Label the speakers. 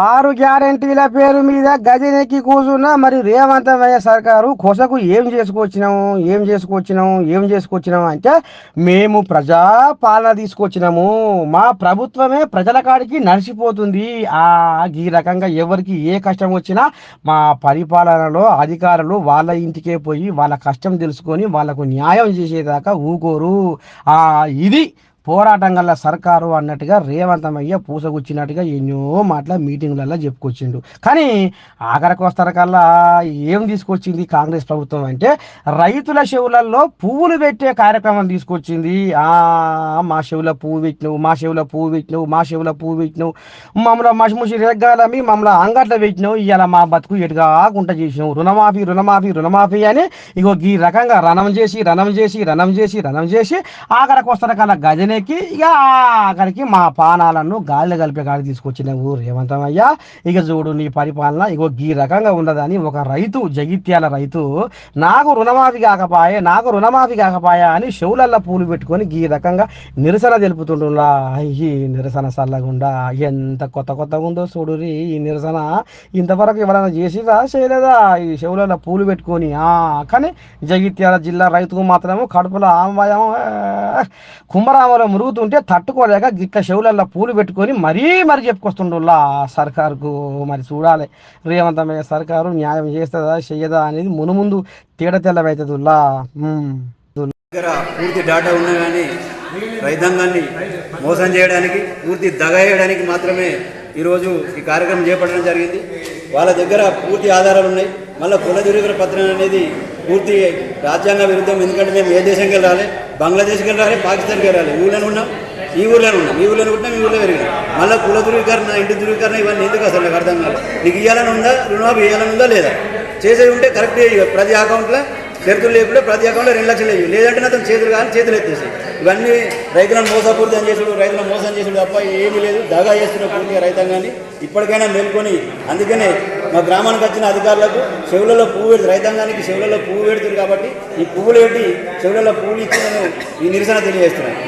Speaker 1: ఆరు గ్యారంటీల పేరు మీద గజనెక్కి కూర్చున్న మరి రేవంతమయ్య సర్కారు కొసకు ఏం చేసుకొచ్చినాము ఏం చేసుకొచ్చినాము ఏం చేసుకొచ్చినాము అంటే మేము ప్రజా పాలన తీసుకొచ్చినాము. మా ప్రభుత్వమే ప్రజల కాడికి నడిచిపోతుంది. ఆ ఈ రకంగా ఎవరికి ఏ కష్టం వచ్చినా మా పరిపాలనలో అధికారులు వాళ్ళ ఇంటికే పోయి వాళ్ళ కష్టం తెలుసుకొని వాళ్ళకు న్యాయం చేసేదాకా ఊకోరు. ఆ ఇది పోరాటం గల సర్కారు అన్నట్టుగా రేవంతమయ్య పూసగుచ్చినట్టుగా ఎన్నో మాటల మీటింగులలో చెప్పుకొచ్చిండు. కానీ ఆఖరికి వస్తారకల్లా ఏం తీసుకొచ్చింది కాంగ్రెస్ ప్రభుత్వం అంటే రైతుల చెవులలో పువ్వులు పెట్టే కార్యక్రమం తీసుకొచ్చింది. ఆ మా చెవుల పువ్వు పెట్టినవు మా చెవుల పువ్వు పెట్టినవు మా చెవుల పువ్వు పెట్టినవు మమ్మల్ని మసిముసి రెగ్గాలమి మమ్మల్ని అంగట్లో పెట్టినావు ఇవాళ మా బతుకు ఎటుగాకుంట చేసినావు. రుణమాఫీ రుణమాఫీ రుణమాఫీ అని ఇగో ఈ రకంగా రణం చేసి రణం చేసి రణం చేసి రణం చేసి ఆఖరికి వస్తారకల్లా గజనెక్కి ఇక అక్కడికి మా పానాలను గాలిలో కలిపే కాడికి తీసుకొచ్చిన ఊరు రేవంతమయ్య. ఇక చూడు నీ పరిపాలన ఇగో ఈ రకంగా ఉన్నదని ఒక రైతు జగిత్యాల రైతు నాకు రుణమాఫీ కాకపాయే నాకు రుణమాఫీ కాకపాయా అని చెవులల్లో పూలు పెట్టుకొని ఈ రకంగా నిరసన తెలుపుతుంటున్నా ఈ నిరసన చల్లగుండా. ఎంత కొత్త కొత్తగా ఉందో చూడు ఈ నిరసన. ఇంతవరకు ఎవరైనా చేసిరా చేయలేదా? ఈ చెవులలో పూలు పెట్టుకొని. ఆ కానీ జగిత్యాల జిల్లా రైతుకు మాత్రము కడుపులో ఆమయం కుంభరామలో మురుగుతుంటే తట్టుకోలేక ఇట్లా చెవులల్లో పూలు పెట్టుకొని మరీ మరి చెప్పుకొస్తుండులా సర్కారుకు. మరి చూడాలి. రేవంతమయ్య సర్కారు న్యాయం చేస్తుందా చెయ్యదా అనేది మునుముందు తేడ తెల్లవైతుందిలా
Speaker 2: దగ్గర పూర్తి డాటా ఉన్నా కానీ రైతాంగాన్ని మోసం చేయడానికి పూర్తి దగాయడానికి మాత్రమే ఈరోజు ఈ కార్యక్రమం చేపట్టడం జరిగింది. వాళ్ళ దగ్గర పూర్తి ఆధారాలు ఉన్నాయి. మళ్ళీ కుల ధృవీకరణ పత్రం అనేది పూర్తి రాజ్యాంగ విరుద్ధం. ఎందుకంటే మేము ఏ దేశంకి వెళ్ళాలి? బంగ్లాదేశ్కి వెళ్ళాలి పాకిస్తాన్కి వెళ్ళాలి. ఈ ఊళ్ళో ఉన్నాం? ఈ ఊళ్ళో ఉన్నాం. ఈ ఊళ్ళో ఉంటున్నాం ఈ ఊళ్ళో పెరిగినాం. మళ్ళీ కుల ధృవీకరణ ఇంటి ధృవీకరణ ఇవన్నీ ఎందుకు అసలు నాకు అర్థం కాదు నీకు ఇవ్వాలని ఉందా? రుణమాఫీ ఇవ్వాలని ఉందా? లేదా? చేసేది ఉంటే కరెక్ట్ ప్రతి అకౌంట్లో షరతులు లేకుండా ప్రతి అకౌంట్లో రెండు లక్షలు లేవు. లేదంటే అతను చేతులు కానీ చేతులు ఎత్తేసాయి. ఇవన్నీ రైతులను మోసపూరితం చేసుడు రైతులను మోసం చేసుడు తప్ప ఏమీ లేదు. దగా చేస్తున్న పూర్తిగా రైతాంగాన్ని ఇప్పటికైనా మేల్కొని అందుకనే మా గ్రామానికి వచ్చిన అధికారులకు చెవులలో పువ్వు పెడుతుంది రైతాంగానికి చెవులలో పువ్వు పెడుతుంది కాబట్టి ఈ పువ్వులు పెట్టి చెవులలో పువ్వులు ఇచ్చి నేను ఈ నిరసన తెలియజేస్తున్నాను.